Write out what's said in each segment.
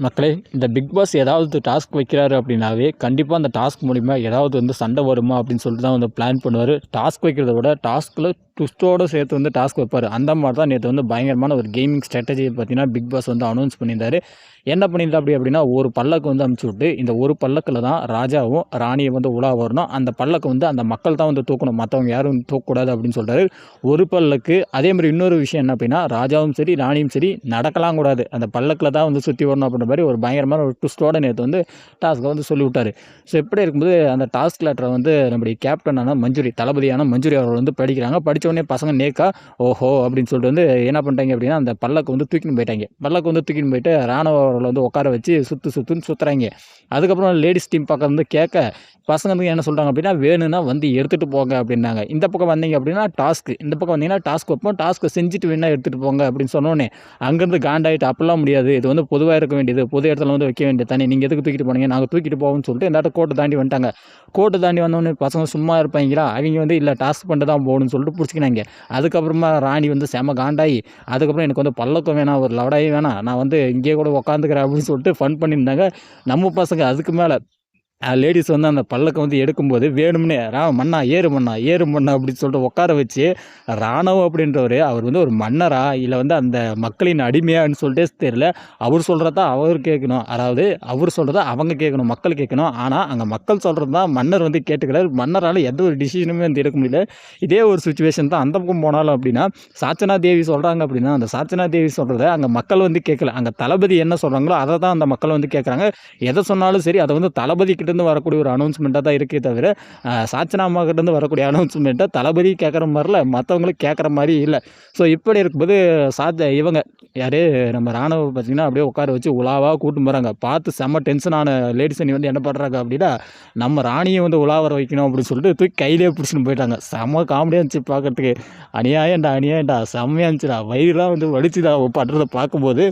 மக்களே இந்த big pass ஏதாவது டாஸ்க் வைக்கிறாரு அப்படின்னாவே கண்டிப்பாக அந்த டாஸ்க் மூலிமா ஏதாவது வந்து சண்டை வருமா அப்படின்னு சொல்லிட்டு தான் வந்து பிளான் பண்ணுவார். டாஸ்க் வைக்கிறத விட டாஸ்கில் ட்விஸ்ட்டோடு சேர்த்து வந்து டாஸ்க் வைப்பார். அந்த மாதிரி தான் நேற்று வந்து பயங்கரமான ஒரு கேமிங் ஸ்ட்ராட்டஜி பார்த்தீங்கன்னா பிக் பாஸ் வந்து அனௌன்ஸ் பண்ணியிருந்தார். என்ன பண்ணியிருந்தா அப்படி அப்படின்னா ஒரு பல்லக்கு வந்து அமுச்சு விட்டு இந்த ஒரு பல்லக்கில் தான் ராஜாவும் ராணியும் வந்து உலா வரணும். அந்த பல்லக்கு வந்து அந்த மக்கள் தான் வந்து தூக்கணும். மற்றவங்க யாரும் தூக்கக்கூடாது அப்படின்னு சொல்கிறாரு ஒரு பல்லக்கு அதே மாதிரி இன்னொரு விஷயம் என்ன அப்படின்னா ராஜாவும் சரி ராணியும் சரி நடக்கலாம் கூடாது. அந்த பல்லக்கில் தான் வந்து சுற்றி வரணும் அப்படின்ற மாதிரி ஒரு பயங்கரமான ஒரு ட்விஸ்டோட நேற்று வந்து டாஸ்க்கை வந்து சொல்லிவிட்டார் ஸோ இப்படி இருக்கும்போது அந்த டாஸ்க் லெட்டரை வந்து நம்முடைய கேப்டனான மஞ்சுரி தளபதியான மஞ்சுரி அவர்கள் வந்து படிக்கிறாங்க. படிச்சு உடனே பசங்க நேக்கா ஓஹோ அப்படின்னு சொல்லிட்டு வந்து என்ன பண்ணிட்டாங்க அப்படின்னா அந்த பல்லக்கு வந்து தூக்கின்னு போயிட்டாங்க. பல்லக்கு வந்து தூக்கின்னு போயிட்டு ராணுவ வந்து உட்கார வச்சு சுற்று சுற்றுன்னு சுற்றுறாங்க அதுக்கப்புறம் லேடிஸ் டீம் பக்கம் வந்து கேட்க பசங்க வந்து என்ன சொல்கிறாங்க அப்படின்னா வேணும்னா வந்து எடுத்துகிட்டு போங்க அப்படின்னாங்க. இந்த பக்கம் வந்தீங்க அப்படின்னா டாஸ்க்கு இந்த பக்கம் வந்தீங்கன்னா டாஸ்க் வைப்போம் டாஸ்க்கு செஞ்சுட்டு வேணா எடுத்துகிட்டு போங்க அப்படின்னு சொன்னோன்னே அங்கேருந்து காண்டாயிட்டு அப்பெல்லாம் முடியாது. இது வந்து பொதுவாக இருக்க வேண்டியது. பொது இடத்துல வந்து வைக்க வேண்டியது தானே. நீங்கள் எதுக்கு தூக்கிட்டு போனீங்க? நாங்கள் தூக்கிட்டு போவோம்னு சொல்லிட்டு இந்த இடத்த கோட்டை தாண்டி வந்துட்டாங்க. கோட்டை தாண்டி வந்தோடனே பசங்க சும்மா இருப்பாங்களா அவங்க வந்து இல்லை டாஸ்க் பண்ணிட்டு தான் போகணும்னு சொல்லிட்டு பிடிச்சி பிடிச்சிக்கினாங்க அதுக்கப்புறமா ராணி வந்து செம காண்டாயி அதுக்கப்புறம் எனக்கு வந்து பல்லக்கம் வேணாம் ஒரு லவடாயும் வேணாம். நான் வந்து இங்கேயே கூட உட்காந்துக்கிறேன் அப்படின்னு சொல்லிட்டு ஃபன் பண்ணியிருந்தாங்க. நம்ம பசங்க அதுக்கு மேலே லேடிஸ் வந்து அந்த பல்லக்கை வந்து எடுக்கும்போது வேணும்னே ரா மண்ணா ஏறு மண்ணா ஏறு மண்ணா அப்படின்னு சொல்லிட்டு உட்கார வச்சு ராணவ் அப்படின்றவர் அவர் வந்து ஒரு மன்னரா இல்லை வந்து அந்த மக்களின் அடிமையான்னு சொல்லிட்டே தெரியல. அவர் சொல்கிறத அவர் கேட்கணும் அதாவது அவர் சொல்கிறத அவங்க கேட்கணும் மக்கள் கேட்கணும் ஆனால் அங்கே மக்கள் சொல்கிறது தான் மன்னர் வந்து கேட்டுக்கிறார். மன்னரால் எந்த ஒரு டிசிஷனுமே வந்து எடுக்க முடியல. இதே ஒரு சுச்சுவேஷன் தான் அந்த பக்கம் போனாலும் அப்படின்னா சாச்சனா தேவி சொல்கிறாங்க அப்படின்னா அந்த சாச்சனா தேவி சொல்கிறத அங்கே மக்கள் வந்து கேட்கல அங்கே தளபதி என்ன சொல்கிறாங்களோ அதை தான் அந்த மக்கள் வந்து கேட்குறாங்க எதை சொன்னாலும் சரி அதை வந்து தளபதிக்கு கிட்டேருந்து வரக்கூடிய ஒரு அனௌன்ஸ்மெண்ட்டாக தான் இருக்கே தவிர சாச்சனா அம்மா கிட்டேருந்து வரக்கூடிய அனௌன்ஸ்மெண்ட்டை தளபதி கேட்குற மாதிரில மற்றவங்களுக்கு கேட்குற மாதிரி இல்லை. ஸோ இப்படி இருக்கும்போது சாத்த இவங்க யார் நம்ம ராணுவ பார்த்திங்கன்னா அப்படியே உட்கார வச்சு உலாவாக கூட்டு போகிறாங்க பார்த்து செம்ம டென்ஷனான லேடிஸ் அணி வந்து என்ன பண்ணுறாங்க அப்படின்னா நம்ம ராணியை வந்து உலாவர வைக்கணும் அப்படின்னு சொல்லிட்டு தூக்கி கையிலே பிடிச்சின்னு போயிட்டாங்க. செம்ம காமெடியாக இருந்துச்சு பார்க்குறதுக்கு அநியாயம்டா அநியாயம்டா செம்மையாக இருந்துச்சுடா. வயிறுலாம் வந்து வலிச்சுடா பண்ணுறதை பார்க்கும்போது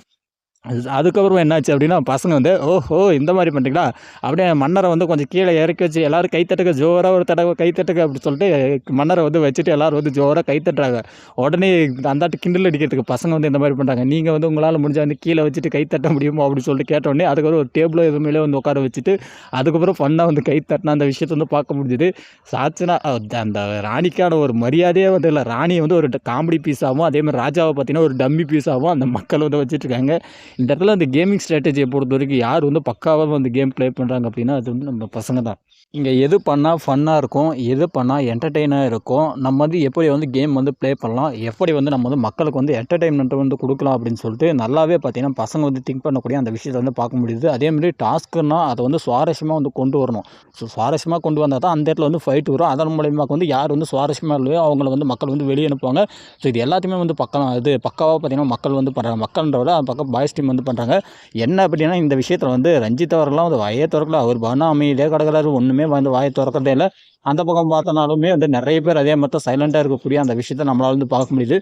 அதுக்கப்புறம் என்னாச்சு அப்படின்னா பசங்க வந்து ஓஹோ இந்த மாதிரி பண்ணுறீங்களா அப்படியே மன்னரை வந்து கொஞ்சம் கீழே இறக்கி வச்சு எல்லோரும் கைத்தட்டுக்க ஜோராக ஒரு தடவை கைத்தட்டுக்க அப்படி சொல்லிட்டு மன்னரை வந்து வச்சுட்டு எல்லோரும் வந்து ஜோராக கைத்தட்டுறாங்க உடனே அந்தாட்டு கிண்டல் அடிக்கிறதுக்கு பசங்க வந்து இந்த மாதிரி பண்ணுறாங்க நீங்கள் வந்து உங்களால் முடிஞ்சால் வந்து கீழே வச்சுட்டு கைத்தட்ட முடியுமோ? அப்படின்னு சொல்லிட்டு கேட்டோடனே அதுக்கப்புறம் ஒரு டேபிளோ எதுவுமே வந்து உட்கார வச்சுட்டு அதுக்கப்புறம் ஃபன்னாக வந்து கைத்தட்டினா அந்த விஷயத்தை வந்து பார்க்க முடிஞ்சுது. சாட்சினா அந்த ராணிக்கான ஒரு மரியாதையே வந்து இல்லை. ராணியை வந்து ஒரு காமெடி பீஸாகவும் அதேமாதிரி ராஜாவை பார்த்தீங்கன்னா ஒரு டம்மி பீஸாகவும் அந்த மக்கள் வந்து வச்சுட்ருக்காங்க இந்த இடத்துல அந்த கேமிங் ஸ்ட்ராட்டஜியை பொறுத்த வரைக்கும் யார் வந்து பக்காவாக வந்து கேம் ப்ளே பண்ணுறாங்க அப்படின்னா அது வந்து நம்ம பசங்க தான். இங்கே எது பண்ணால் ஃபன்னாக இருக்கும் எது பண்ணால் என்டர்டெயினாக இருக்கும் நம்ம வந்து எப்படி வந்து கேம் வந்து ப்ளே பண்ணலாம் எப்படி வந்து நம்ம வந்து மக்களுக்கு வந்து என்டர்டெயின்மெண்ட் வந்து கொடுக்கலாம் அப்படின்னு சொல்லிட்டு நல்லாவே பார்த்தீங்கன்னா பசங்க வந்து திங்க் பண்ணக்கூடிய அந்த விஷயத்தை வந்து பார்க்க முடியுது. அதேமாதிரி டாஸ்க்குன்னா அதை வந்து சுவாரஸ்யமாக வந்து கொண்டு வரணும். ஸோ சுவாரஸ்யமாக கொண்டு வந்தால் தான் அந்த இடத்துல வந்து ஃபைட் வரும். அதன் மூலியமாக வந்து யார் வந்து சுவாரஸ்யமாக இல்லையோ அவங்கள வந்து மக்கள் வந்து வெளியே அனுப்புவாங்க. ஸோ இது எல்லாத்தையுமே வந்து பக்கம் இது பக்காவாக பார்த்தீங்கன்னா மக்கள் வந்து பண்ணுறாங்க மக்கள்ன்றத பக்கம் பாய்ஸ் டீம் வந்து பண்ணுறாங்க என்ன அப்படின்னா இந்த விஷயத்தில் வந்து ரஞ்சித் அவர்கள்லாம் வந்து வாயே திறக்கல. அவர் பண்ண அமைதியாக கிடக்கிறாரு. ஒன்றுமே வந்து வாயை திறக்கிறதே இல்லை. அந்த பக்கம் பார்த்தனாலுமே வந்து நிறைய பேர் அதே மாதிரி தான் சைலண்ட்டாக இருக்கக்கூடிய அந்த விஷயத்தை நம்மளால் வந்து பார்க்க முடியுது.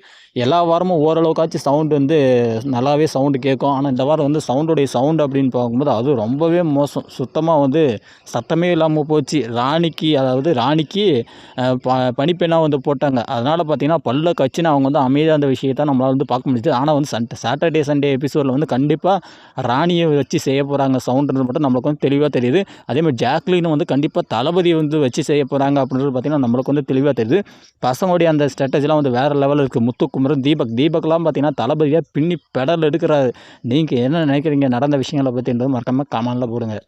எல்லா வாரமும் ஓரளவுக்காச்சும் சவுண்டு வந்து நல்லாவே சவுண்டு கேட்கும். ஆனால் இந்த வாரம் வந்து சவுண்டுடைய சவுண்டு அப்படின்னு பார்க்கும்போது அது ரொம்பவே மோசம். சுத்தமாக வந்து சத்தமே இல்லாமல் போச்சு. ராணிக்கு அதாவது ராணிக்கு ப பனிப்பெண்ணாக வந்து போட்டாங்க. அதனால் பார்த்தீங்கன்னா பல்ல கட்சின்னு அவங்க வந்து அமைதியாக அந்த விஷயத்தை நம்மளால் வந்து பார்க்க முடியுது. ஆனால் வந்து சன் சாட்டர்டே சண்டே எபிசோடில் வந்து கண்டிப்பாக ராணியை வச்சு செய்ய போகிறாங்க சவுண்டுன்றது மட்டும் நம்மளுக்கு வந்து தெளிவாக தெரியுது. அதேமாதிரி ஜாக்லின் வந்து கண்டிப்பாக தளபதி வந்து வச்சு செய்ய போகிறாங்க அப்படின்றது பார்த்திங்கன்னா நம்மளுக்கு வந்து தெளிவாக தெரியுது. பசங்களுடைய அந்த ஸ்ட்ராட்டஜிலாம் வந்து வேறு லெவலில் இருக்குது முத்துக்குமரன் தீபக். தீபக்லாம் பார்த்திங்கன்னா தளபதியாக பின்னி பெடல் எடுக்கிறாரு. நீங்கள் என்ன நினைக்கிறீங்க? நடந்த விஷயங்களை பற்றின்றது மறக்காமல் கமெண்டில் போடுங்க.